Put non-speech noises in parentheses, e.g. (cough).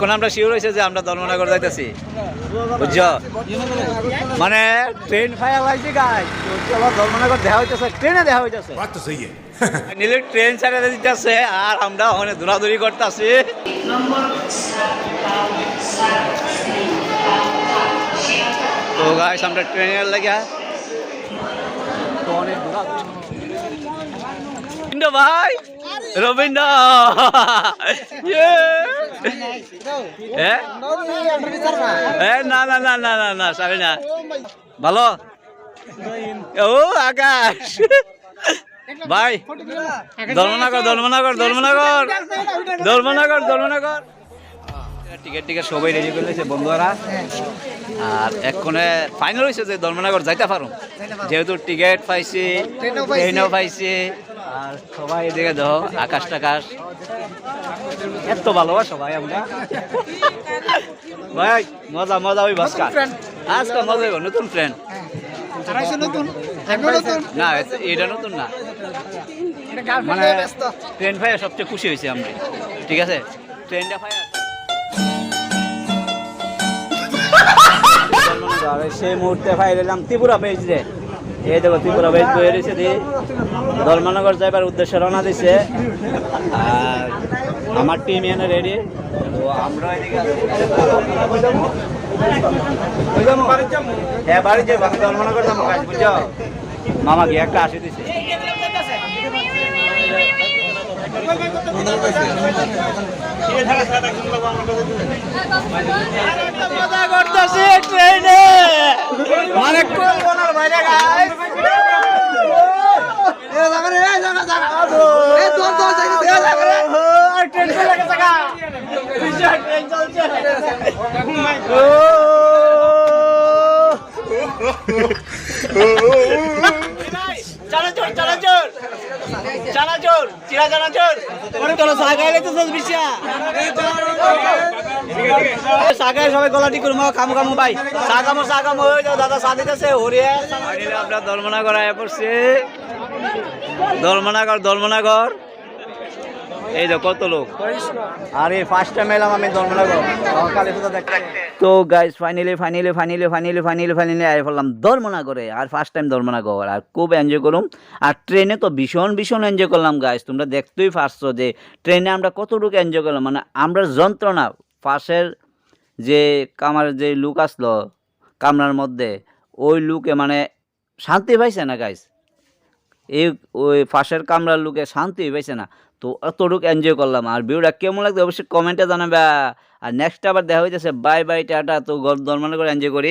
এখন আমরা শিওর হয়েছে যে আমরা ধর্মনগর যাইতেছি। বুঝছ? মানে ট্রেন ফায়ার লাগছে গাই ধর্মনগর দেখা হইতেছে ট্রেনে দেখা হইতেছে। ইয়ে। (laughs) নিলে ট্রেন ছাড়া দিতেছে আর আমরা ওখানে দৌড়াদৌড়ি করতেছি। তো গাইস আমরা ট্রেনের লাগে ভাই! রবীন্দ্র। এ? এ, না না না না না না সাবি না। ভালো? ও আকাশ। ভাই ধর্মনগর ধর্মনগর ধর্মনগর। ধর্মনগর ধর্মনগর। টিকিট টিকিট সবাই রেডি করে দিয়েছে বন্ধুরা। আর এক্ষণে ফাইনাল হয়েছে যে ধর্মনগর যাইতে পারো। যেহেতু টিকিট পাইছি ট্রেনও পাইছি। আর সবাই এদিকে দেখো আকাশ টাকাশ। এত ভালোবাসা সবাই আমরা। ভাই মজা মজা ওই বাসকা আজকে মজা হইব নতুন ফ্রেন্ড না এটা নতুন না। মানে ট্রেন ফাইয়া সবচেয়ে খুশি হয়েছি আমরা ঠিক আছে? ট্রেনটা ফাইয়া (laughs) সেই মুহূর্তে ফাইল এলাম ত্রিপুরা পেয়েছি রে এই দেখো ত্রিপুরা পেজ বয়ে রয়েছে দি ধর্মনগর যাইবার উদ্দেশ্যে রওনা দিছে। আর আমার টিম এনে রেডি তো আমরা? হ্যাঁ বাড়ি যাব। আমি ধর্মনগর যাব কাজ বুঝছ মামা গিয়ে একটা আসি দিছে। মজা করতেছি ট্রেনে মানে কল্পনার বাইরে গাইস ট্রেন চলে গেছে সাগাই সবাই গলাটি করব কামু কামু ভাই। সাগামো সাগামো, ওই তো দাদা সাথে আছে হরিয়া। আমরা ধর্মনগর আয়া পড়ছে। ধর্মনগর ধর্মনগর এই তো কত লোক? আরে ফার্স্ট টাইম এলাম আমি ধর্মনগর। তো guys finally finally finally finally finally finally I ফেললাম ধর্মনগরে। আর ফার্স্ট টাইম ধর্মনগর। আর খুব এনজয় করলাম আর ট্রেনে তো ভীষণ ভীষণ এনজয় করলাম গাইস তোমরা দেখতেই পারছ যে ট্রেনে আমরা কতটুকু এনজয় করলাম। মানে আমরা যন্ত্রণা। পাশের যে কামার যে লুক আসলো কামরার মধ্যে ওই লুকে মানে শান্তি পাইছে না গাইস এই ওই ফাঁসের কামরার লুকে শান্তি পাইছে না। তো অতটুকু এনজয় করলাম। আর ভিডিওটা কেমন লাগতো অবশ্যই কমেন্টে জানাবে। আর নেক্সট আবার দেখা হইতেছে। Bye bye tata. তো ধর্মনগর এনজয় করি।